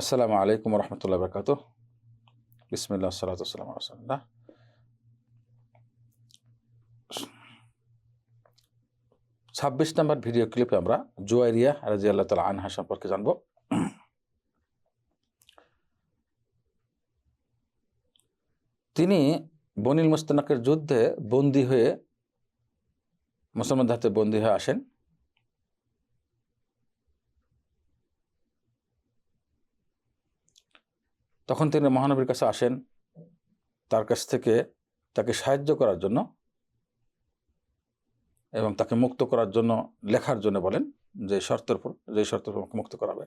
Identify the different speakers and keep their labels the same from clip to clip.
Speaker 1: আসসালামু আলাইকুম রহমতুল্লাহ বরকাত বিসমিল্লা সালাতাম রসল্লাহ ছাব্বিশ নম্বর ভিডিও ক্লিপে আমরা জুয়াইরিয়া রাজি আল্লাহ তালা আনহা সম্পর্কে জানব। তিনি বনিল মুস্তানাকের যুদ্ধে বন্দী হয়ে মুসলমানদের হাতে বন্দী হয়ে আসেন। তখন তিনি মহানবীর কাছে আসেন, তার কাছ থেকে তাকে সাহায্য করার জন্য এবং তাকে মুক্ত করার জন্য লেখার জন্য বলেন যে শর্তের উপর, যে শর্তের উপর মুক্ত করাবে।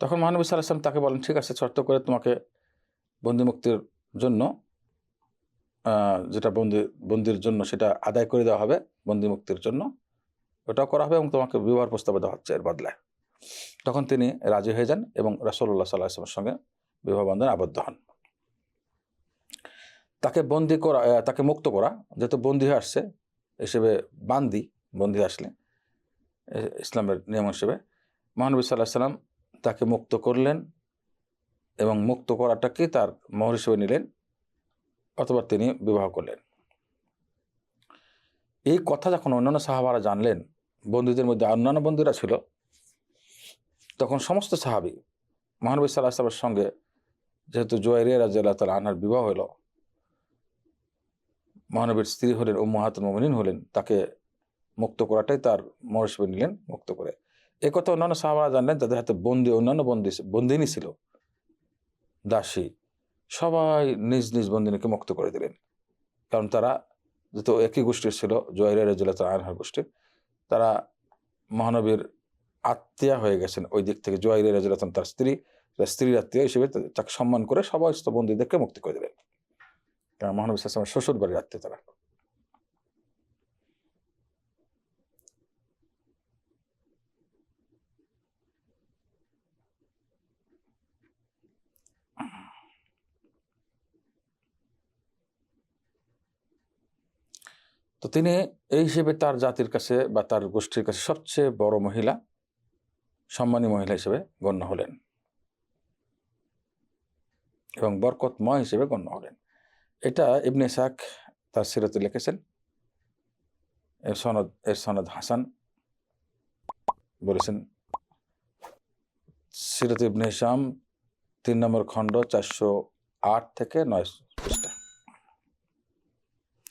Speaker 1: তখন মহানবী সাল্লাম তাকে বলেন, ঠিক আছে, শর্ত করে তোমাকে বন্দি মুক্তির জন্য যেটা বন্দি, বন্দির জন্য সেটা আদায় করে দেওয়া হবে, বন্দি মুক্তির জন্য। ওটাও করা হবে এবং তোমাকে বিবাহ প্রস্তাব দেওয়া হচ্ছে এর বদলায় তখন তিনি রাজি হয়ে যান এবং রাসল্লাহ সাল্লাহ আসলামের সঙ্গে বিবাহ বন্ধনে আবদ্ধ হন। তাকে বন্দি করা তাকে মুক্ত করা, যেহেতু বন্দি হয়ে আসছে হিসেবে বান্দি, বন্দি আসলে ইসলামের নিয়ম হিসেবে, মহানবী সাল্লাহ সাল্লাম তাকে মুক্ত করলেন এবং মুক্ত করাটাকে তার মোহর হিসেবে নিলেন। অথবা তিনি বিবাহ করলেন। এই কথা যখন অন্যান্য সাহাবারা জানলেন, বন্ধুদের মধ্যে অন্যান্য বন্ধুরা ছিল, তখন সমস্ত সাহাবি, মহানবী সাল্লাহ সাল্লামের সঙ্গে যেহেতু জোয়ারিয়া রাজি আল্লাহ তালা আনার বিবাহ হলো, মহানবীর স্ত্রী হলেন ও মহাতুল মমিন হলেন, তাকে মুক্ত করাটাই তার মোহর হিসেবে নিলেন, মুক্ত করে। এ কথা অন্যান্য সাহাবারা জানলেন, তাদের হাতে বন্দি, অন্যান্য বন্দি, বন্দিনী ছিল, দাসী। সবাই নিজ নিজ বন্দিনীকে মুক্ত করে দিলেন। কারণ তারা যত একই গোষ্ঠীর ছিল জয়রা রাজিল্লা আনহার গোষ্ঠীর তারা মহানবীর আত্মীয়া হয়ে গেছেন ওই দিক থেকে। জয়রা রাজিল্লাহ তার স্ত্রী, তার স্ত্রীর আত্মীয় হিসেবে তাকে সম্মান করে সবাই বন্দীদেরকে মুক্তি করে দিলেন। কারণ মহানবী শ্বশুর বাড়ির আত্মীয় তারা। তো তিনি এই হিসেবে তার জাতির কাছে বা তার গোষ্ঠীর কাছে সবচেয়ে বড় মহিলা, সম্মানী মহিলা হিসেবে গণ্য হলেন। এবং বরকতময় হিসেবে গণ্য হলেন। এটা ইবনে সাক তার সিরতে লিখেছেন। এর সনদ এর সনদ হাসান বলেছেন। সিরত ইবনে শাম তিন নম্বর খণ্ড চারশো আট থেকে নয়